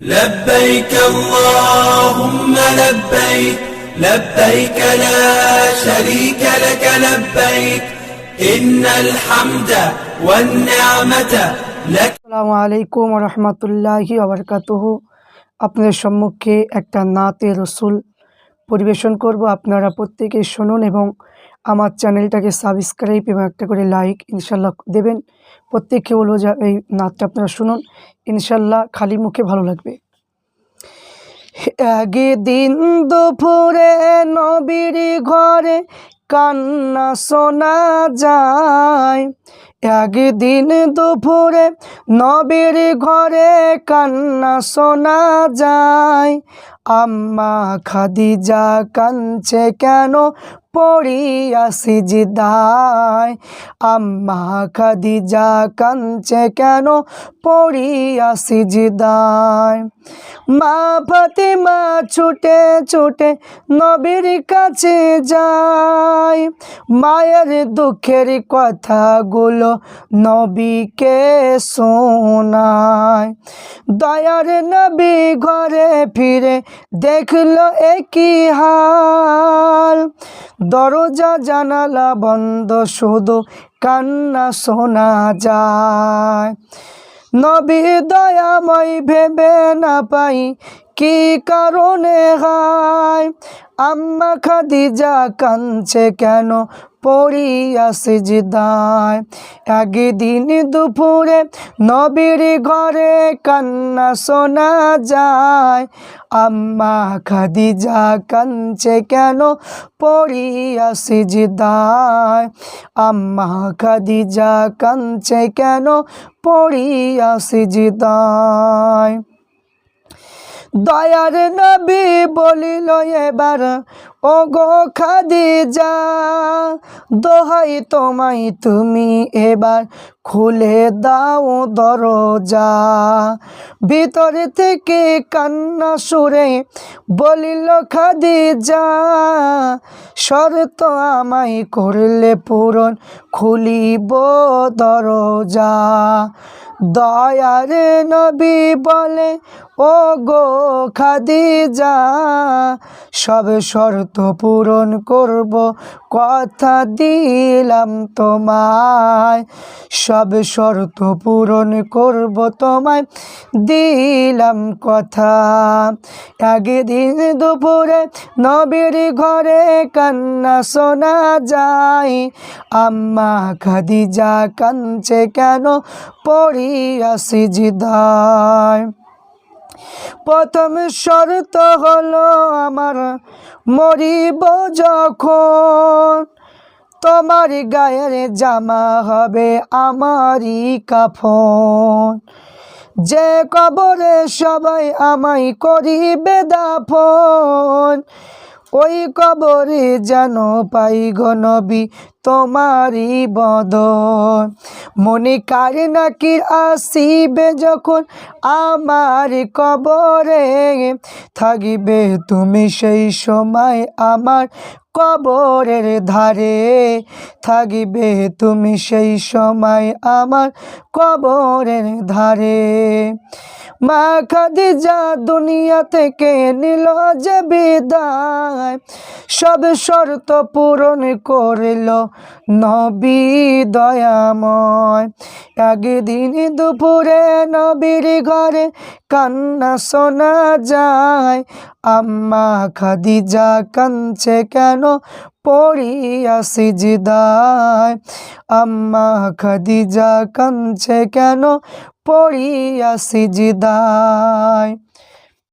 لبيك اللهم لبيك لبيك لا شريك لك لبيك إن الحمد والنعمة لك আসসালামু আলাইকুম রহমতুল্লাহি আবরকাতুহ আপনাদের সম্মুখে একটা নাতে রসুল পরিবেশন করব আপনারা প্রত্যেকেই শুনুন এবং আমার চ্যানেলটাকে সাবস্ক্রাইব এবং একটা করে লাইক ইনশাল্লাহ দেবেন। প্রত্যেককে বলব যে এই নাচটা আপনারা শুনুন। ইনশাল্লাহ খালি মুখে ভালো লাগবে। একদিন দুপুরে নবীর ঘরে কান্না শোনা যায়। একদিন দুপুরে নবীর ঘরে কান্না শোনা যায়। আম্মা খাদিজা কাঞ্চে কেন? পড়িয়া সিজদায় আম্মা খাদিজা কাঞ্চে কেন? পড়িয়া সিজদায় মা ফাতিমা ছুটে ছুটে নবীর কাছে যায়। মায়ের দুঃখের কথাগুলো নবীকে শোনায়। দয়ার নবী ঘরে ফিরে দেখল একই হাল। দরজা জানালা বন্ধ, শুধু কান্না শোনা যায়। নবী দয়াময় ভেবে না পাই কি কারণে হায়। আম্মা খাদিজা কাঁদছে কেন? পড়িয়া সিজদায়। একদিন দুপুরে নবীর ঘরে কান্না শোনা যায়। আম্মা খাদিজা কাঁদছে কেন? পড়িয়া সিজদায়। আম্মা খাদিজা কাঁদছে কেন? পড়িয়া সিজদায়। দয়ার নবী বলিল এবার ও গো খাদিজা, দোহাই তোমায় তুমি এবার, খুলে দাও দরজা। ভিতর থেকে কান্না সুরে বলিল, খাদিজা, শর্ত আমায় করলে পূরণ, খুলিব দরজা। দয়ার নবী বলে ও গো খাদিজা, সব শর্ত পূরণ করব, কথা দিলাম তোমায়। সব শর্ত পূরণ করব তোমায়, দিলাম কথা। একদিন দুপুরে নবীর ঘরে কান্না শোনা যায়, আম্মা খাদিজা কাঞ্চে কেন? পড়িয়া প্রথম শর্ত হলো আমার মরিব যখন তোমার গায়ের জামা হবে আমারই কাফন। যে কবরে সবাই আমায় করিবে দাফন ওই কবরে যেন পাই নবী, তোমারই বদন। মনে কারে নাকি আসিবে যখন আমার কবরে? থাকিবে তুমি সেই সময় আমার কবরের ধারে থাকিবে তুমি সেই সময় আমার কবরের ধারে। মা খাদিজা দুনিয়া থেকে নিল যে বিদায়, সব শর্ত পূরণ করিল নবী দয়াময়। একদিন দুপুরে নবীর ঘরে কান্না শোনা যায়, আম্মা খাদিজা কাঁদছে কেন? পড়িয়া সিজদায়। আম্মা খাদিজা কাঁদছে কেন? পড়িয়া সিজদায়।